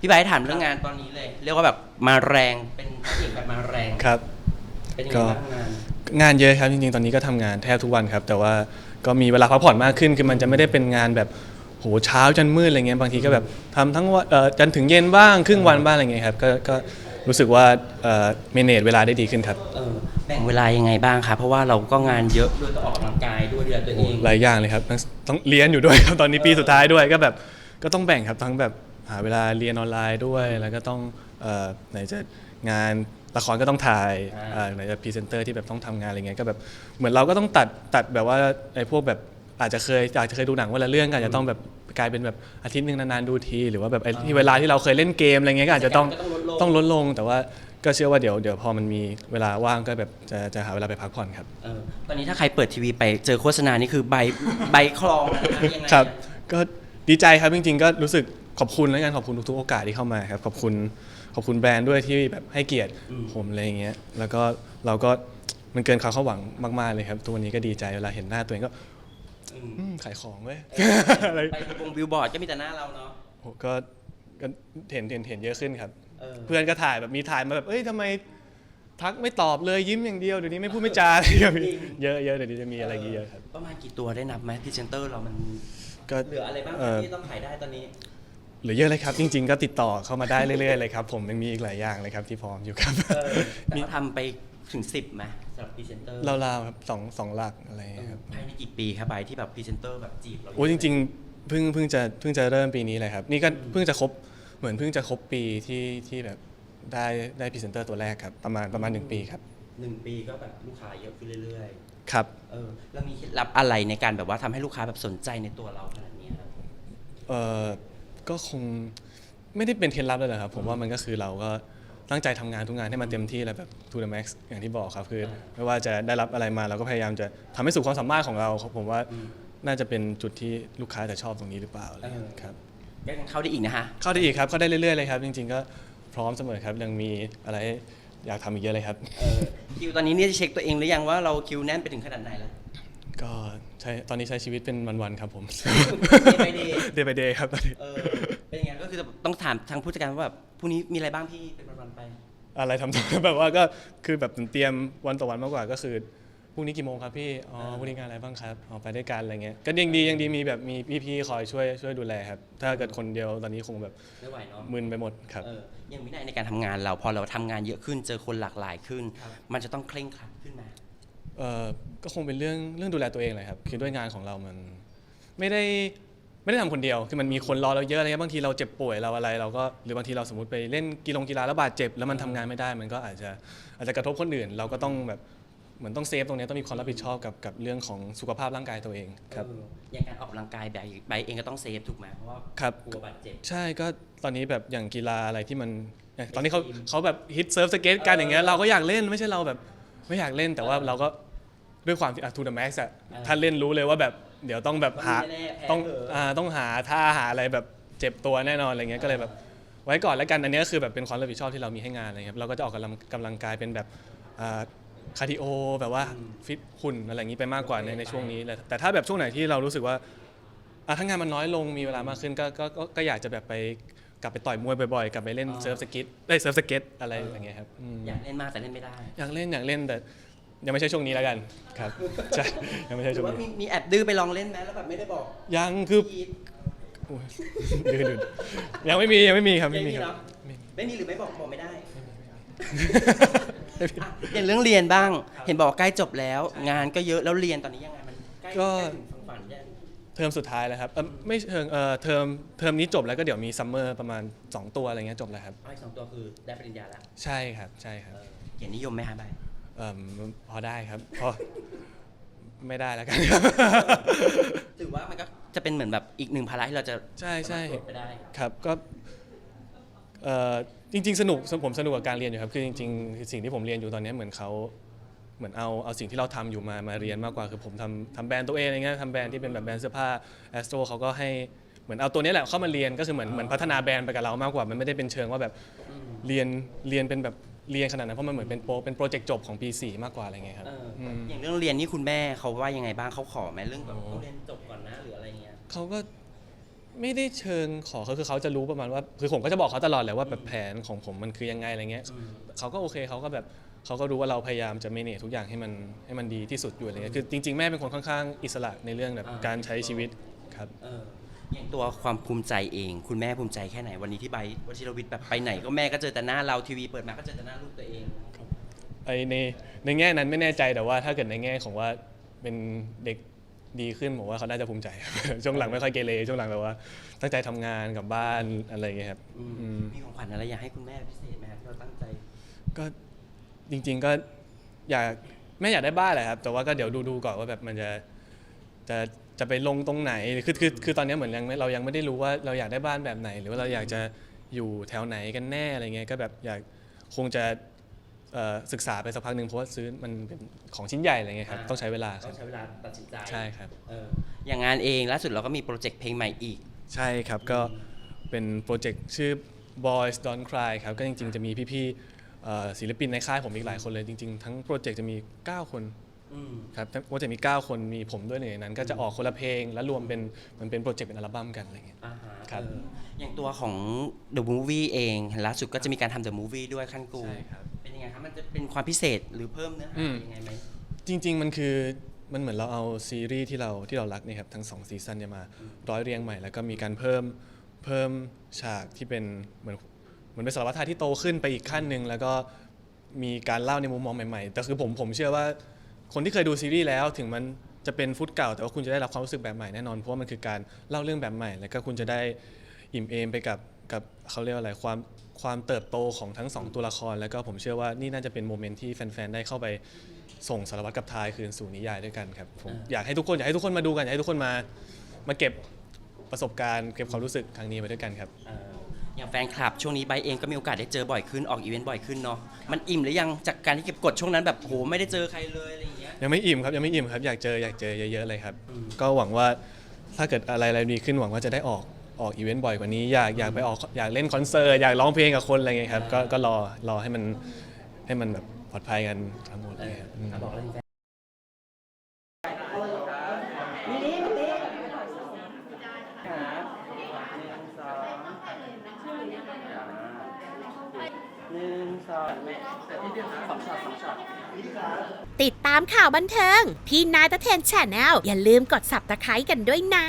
พี่ไบร์ทถามเรื่องงานตอนนี้เลย เรียกว่าแบบมาแรงเป็นพระเอกแบบมาแรงครับ เป็นยังไงก็บ้างงานงานเยอะครับจริงๆ ตอนนี้ก็ทำงานแทบทุกวันครับ แต่ว่าก็มีเวลาพักผ่อนมากขึ้น คือมันจะไม่ได้เป็นงานแบบโหเช้าจนมืดอะไรเงี้ยบางทีก็แบบทำทั้งวันเอ่อจนถึงเย็นบ้างครึ่งวันบ้างอะไรเงี้ยครับก็ก็รู้สึกว่าเอ่อเมเนจเวลาได้ดีขึ้นครับเออแบ่งเวลายังไงบ้างครับเพราะว่าเราก็งานเยอะด้วยต้องออกกำลังกายด้วยดูแลตัวเองหลายอย่างเลยครับต้องต้องเรียนอยู่ด้วยครับตอนนี้ปีสุดท้ายด้วยก็แบบก็ต้องแบ่งครับทั้งแบบ หาเวลาเรียนออนไลน์ด้วย แล้วก็ต้องเอ่อไหนจะงานละครก็ต้องถ่ายเอ่อไหนจะพรีเซนเตอร์ที่แบบต้องทำงานอะไรเงี้ยก็แบบเหมือนเราก็ต้องตัดตัดแบบว่าไอ้พวกแบบอาจจะเคยอาจจะเคยดูหนังวันละเรื่องก็อาจจะต้องแบบกลายเป็นแบบอาทิตย์หนึ่งนานๆดูที หรือว่าแบบไอ้ที่เวลาที่เราเคยเล่นเกมอะไรเงี้ยก็อาจจะต้องก็ต้องลดลงต้องลดลง แต่ว่าก็เชื่อว่าเดี๋ยวเดี๋ยวพอมันมีเวลาว่างก็แบบจะจะหาเวลาไปพักผ่อนครับ เออตอนนี้ถ้าใครเปิดทีวีไปเจอโฆษณานี่คือใบ ใบคลองนะยังไง ครับ ก็ ดีใจครับจริงๆ ก็รู้สึกขอบคุณแล้วกันขอบคุณทุกๆโอกาสที่เข้ามาครับขอบคุณขอบคุณแบรนด์ด้วยที่แบบให้เกียรติผมอะไรอย่างเงี้ยแล้วก็เราก็มันเกินความคาดหวังมากๆเลยครับทุกวันนี้ก็ดีใจเวลาเห็นหน้าตัวเองก็อืมอืมขายของเว้ยอะไรไปวงบิลบอร์ดก็มีแต่หน้าเราเนาะโหก็ก็เห็นเห็นเห็นเยอะขึ้นครับ เออเพื่อนก็ถ่ายแบบมีถ่ายมาแบบ เอ้ยทำไมทักไม่ตอบเลยยิ้มอย่างเดียวเดี๋ยวนี้ไม่พูดไม่จาอะไรอย่างเงี้ยเยอะเยอะเดี๋ยวนี้จะมีอะไรอย่างเงี้ยเยอะครับ ประมาณกี่ตัวได้นับไหมพรีเซนเตอร์เรามัน ก็เหลืออะไรบ้างเอ่อ ที่ต้องขายได้ตอนนี้ เหลือเยอะเลยครับจริง ๆ ก็ติดต่อเข้ามาได้เรื่อยๆเลยครับผมยังมีอีกหลายอย่างเลยครับที่พร้อมอยู่ครับเออแต่เขาทำไปถึง 10ไหมสำหรับพรีเซนเตอร์ราวๆครับสองสองหลักอะไรอย่างเงี้ยครับภายในกี่ปีครับใบที่แบบพรีเซนเตอร์แบบจีบเราโอ้จริงๆเพิ่งเพิ่งจะเพิ่งจะเริ่มปีนี้เลยครับนี่ก็เพิ่งจะครบเหมือนเพิ่งจะครบปีที่ที่แบบได้ได้พรีเซนเตอร์ตัวแรกครับประมาณประมาณหนึ่งปีครับ หนึ่งปีก็แบบลูกค้าเยอะขึ้นเรื่อยครับ ๆ เออแล้วมีเคล็ดลับอะไรในการแบบว่าทำให้ลูกค้าแบบสนใจในตัวเราขนาดนี้ครับ เอ่อก็คงไม่ได้เป็นเคล็ดลับเลยเหรอครับ ผมว่ามันก็คือเราก็ตั้งใจทำงานทุกงานให้มันเต็มที่แล้วแบบ to the max อย่างที่บอกครับคือไม่ว่าจะได้รับอะไรมาเราก็พยายามจะทำให้สุดความสามารถของเราครับผมว่าน่าจะเป็นจุดที่ลูกค้าจะชอบตรงนี้หรือเปล่าอะไรอย่างเงี้ยครับ ก็ยังเข้าได้อีกนะฮะ เข้าได้อีกครับเข้าได้เรื่อยๆเลยครับ จริงๆก็พร้อมเสมอครับยังมีอะไร อยากทำอีกเยอะเลยครับ เออคิวตอนนี้เนี่ยจะเช็คตัวเองหรือยังว่าเราคิวแน่นไปถึงขนาดไหนแล้ว ก็ใช้ตอนนี้ใช้ชีวิตเป็นวันๆครับผม Day by day day by day ครับตอนนี้เออเป็นยังไงก็คือต้องถามทางผู้จัดการว่าแบบพรุ่งนี้มีอะไรบ้างพี่เป็นวันๆไป อะไรทำ แบบว่าก็คือแบบเตรียมวันต่อวันมากกว่าก็คือ พรุ่งนี้กี่โมงครับพี่ อ๋อพรุ่งนี้งานอะไรบ้างครับ อ๋อไปด้วยกันอะไรเงี้ย ก็ยังดียังดีมีแบบมีพี่ๆคอยช่วยช่วยดูแลครับ ถ้าเกิดคนเดียวตอนนี้คงแบบไม่ไหวเนาะมึนไปหมดครับ เอออย่างวินัยในการทำงานเราพอเราทำงานเยอะขึ้นเจอคนหลากหลายขึ้นครับมันจะต้องเคร่งครัดขึ้นมาเอ่อก็คงเป็นเรื่องเรื่องดูแลตัวเองเลยครับ คือด้วยงานของเรามันไม่ได้ไม่ได้ทำคนเดียว คือมันมีคนรอเราเยอะอะไรเงี้ย บางทีเราเจ็บป่วยเราอะไร เราก็หรือบางทีเราสมมติไปเล่นกีฬากีฬาแล้วบาดเจ็บ แล้วมันทำงานไม่ได้ มันก็อาจจะอาจจะกระทบคนอื่น เราก็ต้องแบบ เหมือนต้องเซฟตรงเนี้ยต้องมีความรับผิดชอบกับกับเรื่องของสุขภาพร่างกายตัวเองครับ เอออย่างการออกกำลังกายแบบใบเองก็ต้องเซฟถูกไหมเพราะว่าครับ กลัวบาดเจ็บ ใช่ก็ตอนนี้แบบอย่างกีฬาอะไรที่มันอย่างตอนนี้เขาเขาแบบฮิตเซิร์ฟสเก็ตกันอย่างเงี้ยเราก็อยากเล่นไม่ใช่เราแบบไม่อยากเล่นแต่ว่าเราก็ด้วยความที่ทูเดอะแม็กซ์อะถ้าเล่นรู้เลยว่าแบบเดี๋ยวต้องแบบหาแน่ๆแพ้ต้องเถอะอ่าต้องหาท่าหาอะไรแบบเจ็บตัวแน่นอนอะไรเงี้ยก็เลยแบบ ไว้ก่อนแล้วกันอันเนี้ยคือแบบเป็นความรับผิดชอบที่เรามีให้งานอะไรครับเราก็จะออกกำลังกำลังกายเป็นแบบอ่า คาร์ดิโอแบบว่าฟิตหุ่นอะไรอย่างนี้ไปมากกว่าในในช่วงนี้แหละแต่ถ้าแบบช่วงไหนที่เรารู้สึกว่าอะถ้างานมันน้อยลงมีเวลามากขึ้นก็ก็ก็ก็อยากจะแบบไปกลับไปต่อยมวยบ่อยๆ กลับไปเล่นเซิร์ฟสเก็ตได้เซิร์ฟสเก็ตอะไรอย่างเงี้ยครับอืม อยากเล่นมากแต่เล่นไม่ได้อยากเล่นอยากเล่นแต่ยังไม่ใช่ช่วงนี้แล้วกันครับ ใช่ยังไม่ใช่หรืช่อวงว่ามีนี้มีแอบดื้อไปลองเล่นไหมแล้วแบบไม่ได้บอกยังคือพีท โอ้ยดื้อดื้อยังไม่มียังไม่มีครับไม่ไม่มีมีคเนรัอะบไม่มีไม่มีหรือไม่บอกบอกไม่ได้ อะอย่างเรื่องเรียนบ้าง เห็นบอกว่าใกล้จบแล้ว งานก็เยอะแล้วเรียนตอนนี้ยังไงมันใกล้ก็ใกล้ถึงฝั่งฝันยังเทอมสุดท้ายแล้วครับเอ่อไม่เชิงเอ่อเทอมเทอมนี้จบแล้วก็เดี๋ยวมีซัมเมอร์ประมาณ 2 ตัวอะไรเงี้ยจบแล้วครับ ไอ้สองตัวคือได้ปริญญาแล้วใช่ครับใช่ครับเออเกียรตินิยมไหมฮะใบเอิ่มพอได้ครับพอไม่ได้แล้วกันครับ ถือว่ามันก็จะเป็นเหมือนแบบอีกหนึ่งภาระที่เราจะใช่ใช่สามารถปลดไปได้ ครับก็ เอ่อจริง ๆ สนุกผมสนุกกับการเรียนอยู่ครับคือจริงๆคือสิ่งที่ผมเรียนอยู่ตอนนี้เหมือนเขาเหมือนเอาเอาสิ่งที่เราทำอยู่มามาเรียนมากกว่าคือผมทำทำแบรนด์ตัวเองอะไรเงี้ยทำแบรนด์ที่เป็นแบบแบรนด์เสื้อผ้าแอสโตรเขาก็ให้เหมือนเอาตัวนี้แหละเข้ามาเรียนก็คือเหมือนเหมือนพัฒนาแบรนด์ไปกับเรามากกว่ามันไม่ได้เป็นเชิงว่าแบบเรียนเรียนเป็นแบบเรียนขนาดนั้นเพราะมันเหมือนเป็นโปรเป็นโปรเจกต์จบของปีสี่มากกว่าอะไรเงี้ยครับเอออมอย่างเรื่องเรียนนี่คุณแม่เขาว่ายังไงบ้างเขาขอไหมเรื่องแบบโอ้ต้องเรียนจบก่อนนะหรืออะไรเงี้ยเขาก็ ไม่ได้เชิงขอเขาคือเขาจะรู้ประมาณว่าคือผมก็จะบอกเขาตลอดแหละว่าแบบแผนของผมมันคือยังไงอะไรเงี้ยเขาก็โอเคเขาก็แบบเขาก็รู้ว่าเราพยายามจะเมเนจทุกอย่างให้มันให้มันดีที่สุดอยู่อะไรเงี้ยคือจริง ๆ แม่เป็นคนค่อนข้างอิสระในเรื่องแบบอ่าการใช้ชีวิตครับเอออย่างตัวความภูมิใจเอง คุณแม่ภูมิใจแค่ไหนวันนี้ที่ใบวชิรวิทย์แบบไปไหน ก็แม่ก็เจอแต่หน้าเราทีวีเปิดมาก็เจอแต่หน้าลูกตัวเองไอในในแง่นั้นไม่แน่ใจแต่ว่าถ้าเกิดในแง่ของว่าเป็นเด็ก ดีขึ้นผมว่าเขาน่าจะภูมิใจ ช่วงหลังไม่ค่อยเกเรช่วงหลังแบบว่า ตั้งใจทำงานกับบ้านอะไรอย่างเงี้ยครับอืมอืมมีของขวัญอะไรอยากให้คุณแม่พิเศษไหมครับที่เราตั้งใจ ก็จริง ๆก็อยากแม่อยากได้บ้านแหละครับ แต่ว่าก็เดี๋ยวดูดูก่อนว่าแบบมันจะจะจะไปลงตรงไหนคือคือคือตอนนี้เหมือนยังไม่เรายังไม่ได้รู้ว่าเราอยากได้บ้านแบบไหน หรือว่าเราอยากจะอยู่แถวไหนกันแน่อะไรเงี้ยก็แบบอยากคงจะ เอ่อศึกษาไปสักพักหนึ่งเพราะว่าซื้อมันเป็นของชิ้นใหญ่อะไรเงี้ยครับอ่า ต้องใช้เวลาคต้รัอบงใช้เวลาตัดสินใจใช่ครับ เอออย่างงานเองล่าสุดเราก็มีโปรเจกต์เพลงใหม่อีก ใช่ครับก็เป็นโปรเจกต์ชื่อ Boys Don't Cry ครับก็จริงๆ จะมีพี่ๆเอ่อศิลปินในค่ายผมอีกหลายคนเลยจริงๆ ทั้งโปรเจกต์จะมี 9 คนอืมครับทั้งโปรเจกต์มี 9 คนมีผมด้วยหนึ่งในนั้น ก็จะออกคนละเพลงแล้วรวมเป็นมันเป็นโปรเจกต์เป็นอัลบั้มกันอะไรเงี้ย อ่าฮะครับ เอออย่างตัวของ The Movie เองล่าสุดก็จะมีการทำ The Movie ด้วยขั้นกู ใช่ครับ เป็นยังไงครับมันจะเป็นความพิเศษหรือเพิ่มเนื้ออืหามยังไงไหมจริง ๆ มันคือมันเหมือนเราเอาซีรีส์ที่เราที่เรารักเนี่ยครับทั้งสองซีซั่นเนี่ยมาร้อยเรียงใหม่ แล้วก็มีการเพิ่มเพิ่มฉากที่เป็นเหมือนเหมือนเป็นสารวัตรไทยที่โตขึ้นไปอีกขั้นหนึ่งแล้วก็มีการเล่าในมุมมองใหม่ๆ แต่คือผมผมเชื่อว่าคนที่เคยดูซีรีส์แล้วถึงมันจะเป็นฟุตเก่า แต่ว่าคุณจะได้รับความรู้สึกแบบใหม่แน่นอนเพราะว่ามันคือการเล่าเรื่องแบบใหม่ แล้วก็คุณจะได้อิ่มเอมไปกับ กับเขาเรียกว่าอะไรความความเติบโตของทั้งสองตัวละคร แล้วก็ผมเชื่อว่านี่น่าจะเป็นโมเมนต์ที่แฟนๆได้เข้าไปส่งสารวัตรกับทายคืนสู่นิยายด้วยกันครับผมอ่าอยากให้ทุกคนอยากให้ทุกคนมาดูกันอยากให้ทุกคนมามาเก็บประสบการณ์เก็บความรู้สึกครั้งนี้ไปด้วยกันครับ เอออย่างแฟนคลับช่วงนี้ใบเองก็มีโอกาสได้เจอบ่อยขึ้นออกอีเวนต์บ่อยขึ้นเนาะมันอิ่มหรือยังจากการที่เก็บกดช่วงนั้นแบบโหไม่ได้เจอใครเลยอะไรอย่างเงี้ย ยังไม่อิ่มครับยังไม่อิ่มครับอยากเจออยากเจอเยอะๆเลยครับอืมก็หวังว่าถ้าเกิดอะไรอะไรดีขึ้นหวังว่าจะได้ออก ออกอีเวนต์บ่อยกว่านี้อยากอยากไปออกอยากเล่นคอนเสิร์ตอยากร้องเพลงกับคนอะไรเงี้ยครับก็ก็รอรอให้มันให้มันแบบปลอดภัยกันทั้งหมดเลยครับอืมอะบอกเลยแฟนหนึ่งสองแม่แต่ที่เดียวสองช็อตสองช็อต ติดตามข่าวบันเทิงที่นายตะเทนแชนแนลอย่าลืมกด subscribe กันด้วยนะ